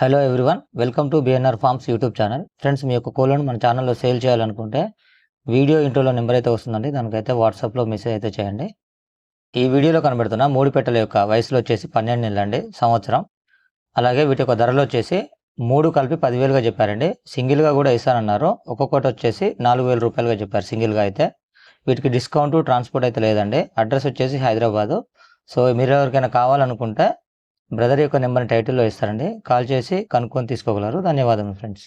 Hello everyone welcome to BNR farms YouTube channel friends మీ యొక్క కోళ్ళను మన ఛానల్లో సేల్ చేయాలనుకుంటే వీడియో ఇంట్రోలో నెంబర్ అయితే వస్తుందండి. దానికైతే వాట్సాప్లో మెసేజ్ అయితే చేయండి. ఈ వీడియోలో కనబడుతున్న మూడు పెట్టెల యొక్క వయసులో వచ్చేసి పన్నెండు నెలలండి సంవత్సరం. అలాగే వీటి యొక్క ధరలు వచ్చేసి మూడు కలిపి పదివేలుగా చెప్పారండి. సింగిల్గా కూడా ఇస్తానన్నారు ఒక్కొక్కటి వచ్చేసి నాలుగు వేల రూపాయలుగా చెప్పారు సింగిల్గా అయితే. వీటికి డిస్కౌంట్ ట్రాన్స్పోర్ట్ అయితే లేదండి. అడ్రస్ వచ్చేసి హైదరాబాదు. సో మీరు ఎవరికైనా కావాలనుకుంటే బ్రదర్ యొక్క నెంబర్ని టైటిల్లో ఇస్తారండి. కాల్ చేసి కనుక్కొని తీసుకోగలరు. ధన్యవాదములు ఫ్రెండ్స్.